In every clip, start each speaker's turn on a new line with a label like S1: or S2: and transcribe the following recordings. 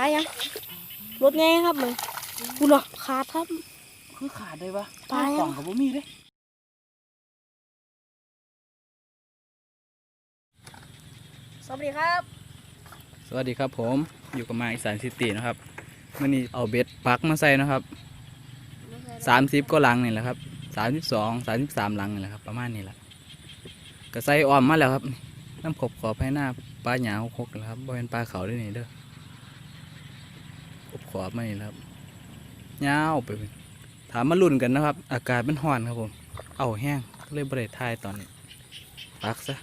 S1: ลายังรถไงครับมึงคุณเหรอขาดครับ
S2: คือขาดได้ปะ
S1: ตายแล้ว
S2: กล่องกับบ่มีเด้
S1: สวัสดีครับ
S2: สวัสดีครับผมอยู่กับมาอีสานซิตี้นะครับมื่อนี้เอาเบ็ดปักมาใส่นะครับสามสิบก็ลังนี่แหละครับสามสิบสองสามสิบสามลังนี่แหละครับประมาณนี้แหละก็ใส่อ้อมมาแล้วครับน้ำขบขอบให้หน้าปลาหยาหกๆแล้วครับบ่เป็นปลาเขาด้วยนี่เด้อ ขบขอบมานี่แหละครับยาไป ถามมาลุ่นกันนะครับ อากาศมันร้อนครับผม เอาแห้งเลยบริทายตอนนี้ปักซะ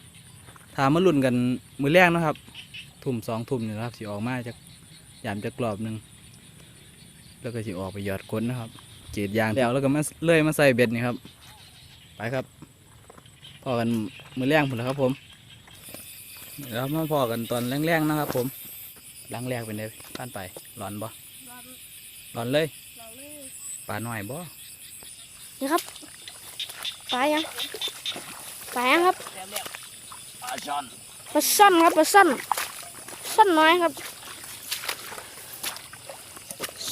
S2: ถามมาลุ่นกันมือแรกนะครับ ทุ่มสองทุ่มนี่แหละครับสิออกมาจากยามจากรอบหนึ่งแล้วก็สิออกไปหยอดก้นนะครับเจีดยางแล้วแล้วก็มาเลื่อยมาใส่เบ็ดนี่ครับ ไปครับ พอกันมือแรงผมแล้วครับผมแล้วมาพอกันตอนแรงๆนะครับผม หลังแรกเป็นไงผ่านไปร้อนบ่ร้อนเลยปลาหน่อยบ่
S1: นี่ครับปลายังปลายังครับ
S2: ปลาช่อน
S1: ปลาสั้นครับปลาสั้นสั้นน้อยครับ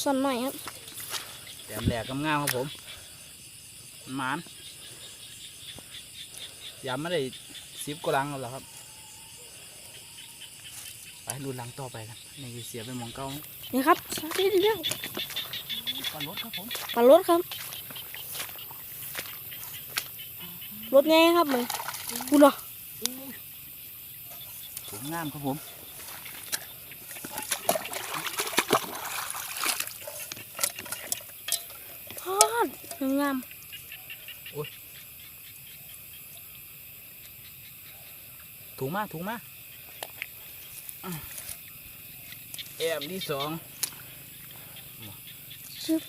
S1: สั้นน้อยครับ
S2: แถมแหลกงามๆครับผมมันหมานยามไม่ได้สิบกว่าลังแล้วครับ ไปดูลังต่อไปกันนี่คือเสียไปหมองเก้า
S1: นี่ครับสาธิตเดียว
S2: ปลารถครับผม
S1: ปลารถครับรถไงครับมึงคุณเหรอ
S2: สวยงามครับผม
S1: พอดงาม
S2: ถุงมาถุงมาอะ แอมที่สอง
S1: ชึบ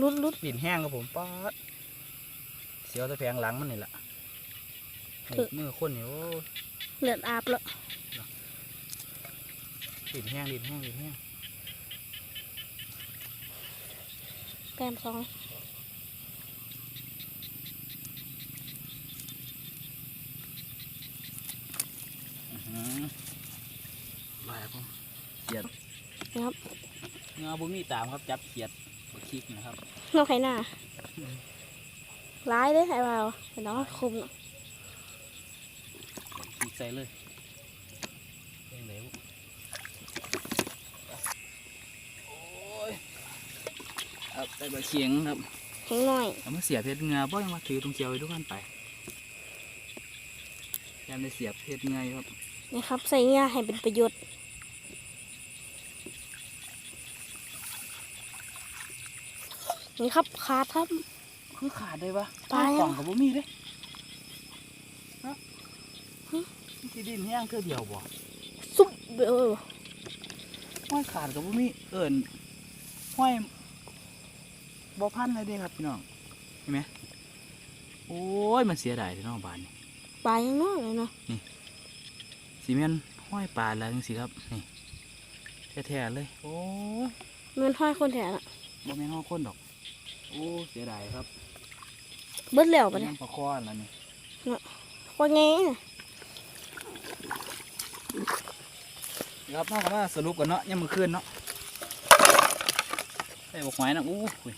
S1: รุดรุด
S2: ปิ่นแห้งครับผมป๊าดเสียวตะแพงหลังมันนี่แหละนี่
S1: คือ
S2: มือคนนี่โอ้ย
S1: เลือดอาบแล้ว
S2: ปิ่นแห้งดินแห้งดินแห้ง
S1: แต้มสอง
S2: อื้อหือมาครับผมเขียด
S1: นะครับ
S2: เงาบุมีตามครับจับเขียดบักคิกนะครับ
S1: น้องไข่หน้าร้ายเด้ไอ้บ่าวไอ้น้องคุมเนาะ
S2: คิกใส่เลยเร่งเร็วโอ้ยครับได้บะเขียงครับ
S1: แข็งหน่อย
S2: เอามาเสียบเพชรเงาบ่ยังมาถือตรงเจียวไว้ทุกขั้นไป ยามได้เสียบเพชรเงาอยู่ครับ
S1: นี่ครับใส่เงี้ยให้เป็นประโยชน์นี่ครับขาดครับ
S2: คือขาดได้ปะ
S1: ตายแล้ว
S2: กล่องกับบ่มีเด้ฮะที่ดินแห้งเท่าเดียวบ่
S1: ซุปเออ
S2: ห้อยขาดกับบ่มีเอิญห้อยบ่พันเลยเด้ครับพี่น้องเห็นไหมโอ้ยมันเสียดายที่น้องบานนี่
S1: ป ลายังน้อยเลยเนาะ
S2: สีแม่นห้อยปลาแล้วจังสิครับ นี่แท้ๆเลย โอ้ย
S1: มันห้อยคนแถน่ะ
S2: บ่แม่นห้อยคนดอก โอ้เสียดายครับ
S1: เบิดแล้วปะเนี่ย
S2: น้ำปลาคอแล้วนี่
S1: ว่าไงน่ะ
S2: ครับนอกจากว่าสรุปกันเนาะยังมือคืนเนาะไอ้บอกหมายนะอู้หูย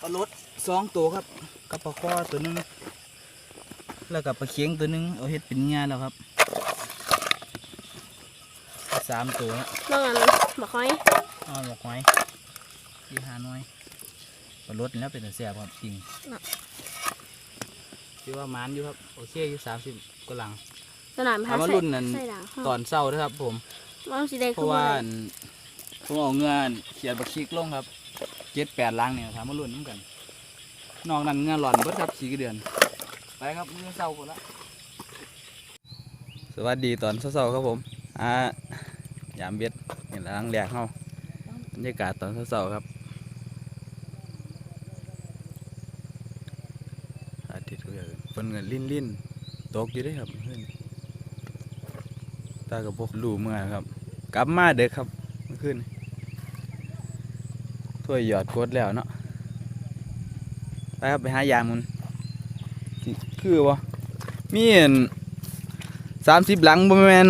S2: ปลาลดสองตัวครับ กับปลาคอตัวหนึง แล้วกับปลาเคียงตัวหนึงเอาเฮ็ดเป็นงานแล้วครับสามตัวแล้ว
S1: น้องอันบอกห้อย
S2: เอาบอกหมายที่หาหน่อยปลาลดนี่แล้วเป็นแต่เสียบครับจริงคิดว่ามันอยู่ครับโอเคอยู่สามสิบกว่าหลัง
S1: สนามพา
S2: เอามา
S1: ใส่
S2: รุ่นนั้น
S1: ใส่ด่าง
S2: ตอนเศร้านะครับ ผม
S1: มันสีแดง
S2: เพราะว่าอันผมเอาเงินเขียนบักคิกลงครับเจ็ดแปดลังเนี่ยถามมาลุ้นน้ำกัน นอกนั้นเงินหล่อนเบิดครับสี่เดือน ไปครับเงินเศร้าคนละสวัสดีตอนเศร้าๆครับผมอ่ายามเบ็ดเห็นลังแรกเข้าบรรยากาศตอนเศร้าๆครับอาทิตย์ก็อย่างเพิ่นเงินลิ้นลิ้นๆตกอยู่เด้ครับเพิ่นตากับพวกลูเมื่อครับ กลับมาเด็กครับเมื่อคืนถ้วยหยอดกดแล้วเนาะไปครับไปหายามมัน คือวะมีสามสิบหลังบ่แมน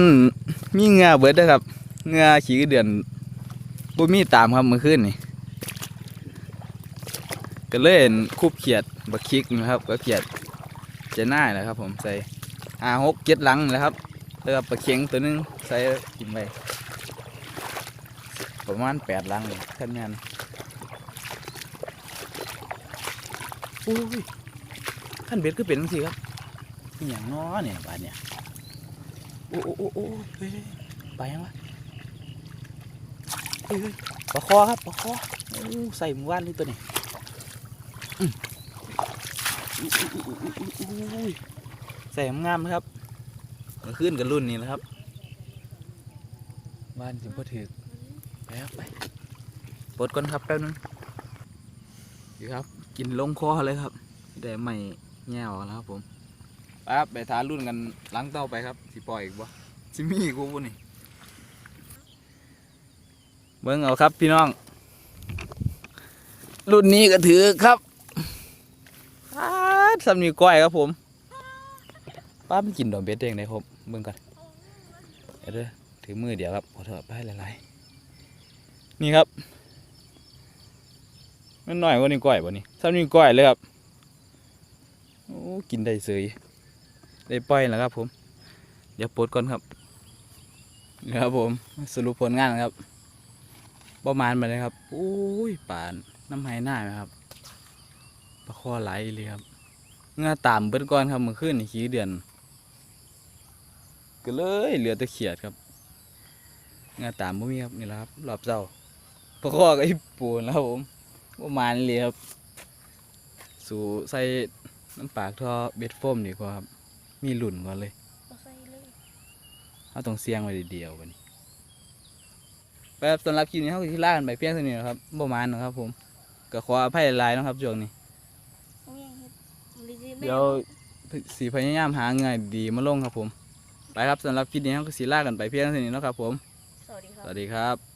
S2: มีเงาเบิดเด้อครับเงือขี้เดือนบ่มีตามครับเมื่อคืนนี่ก็เลยเห็นคูบเขียดบักคิกนะครับก็เขียดเจะน้าแหละครับ ผมใส่ห้าหกเจ็ดหลังแหล้วครับแล้วก็ปลาเค็งตัวนึงใส่กินไปประมาณแปดหลังเลยท่านงานอุ้ย ท่านเบ็ดก็เป็นจังซี่ครับอหย่างน้อเนี่ยบาดเนี่ยโอ้โอ้โอ้โอ้เฮ้ยไปยังวะเอ้ยปลาคอครับปลาคอโอ้ใส่หมู่บ้านนี่ตัวนี้อื้ออู้อู้อู้อู้อู้อู้ใส่งามๆนะครับมาขึ้นกันรุ่นนี้แล้วครับ บ้านถึงพอถือไปครับไปปลดก่อนครับแป๊บนึงนี่ครับ กินลงคอเลยครับได้ไม่ แง่วแล้วครับผมไปครับไปทารุ่นกันหล้างเต้าไปครับสิปล่อยอีกบ่สิมีอีกบ่นี่เบิ่งเอาครับพี่น้อง รุ่นนี้ก็ถือครับอ้าดสำนีก้อยครับผมป้าไมันกินดอกเบ็ดเองได้ครับเบิ่งก่อนเดี๋ยวเด้อถือมือเดี๋ยวครับขอโทษไปหลายๆนี่ครับมันหน่อยกว่านี้ก้อยบ่นี่สำนีก้อยเลยครับ โอ้ กินได้เสยได้ปล่อยแล้วครับ ผม เดี๋ยวปลดก่อนครับนี่ครับผมสรุปผลงานครับ ประมาณมาเลยครับโอ้ยป่านน้ำไหหน้าไหมครับปลาคอไหลเลยครับเงาตามเบิดก้อนครับมื่อคืนนี่ขี้เดือน ก็เลยเหลือต่เขียดครับเงาตามบ่มีครับนี่แหละครับรอบเจ้าปลาคอกับอีปูนแล้วครับผมประมาณเลยครับ สู่ใส่ น้ำปากท่อเบ็ดโฟมดีกว่าครับ มีหลุ่นก่อนเลย
S1: บ่ใส่เลย
S2: เอาต้องเสียงไว้เดียวๆบัดนี้แบบสำหรับคลิปนี้เขาก็ที่ล่ากันไปเพียงเท่านี้นะครับประมาณนะครับ ผมก็ขออภัยหลายๆนะครับช่วงนี้
S1: เอาอย่างเฮ็ดบ่ได้แม่
S2: เดี๋ยวสีพยายามหาเงินดีมาลงครับผม ไปครับสำหรับคลิปนี้เขาก็สีล่ากันไปเพียงเท่านี้เนาะครับผม
S1: สวัสดีค
S2: ส
S1: รับ
S2: วัสดีครับ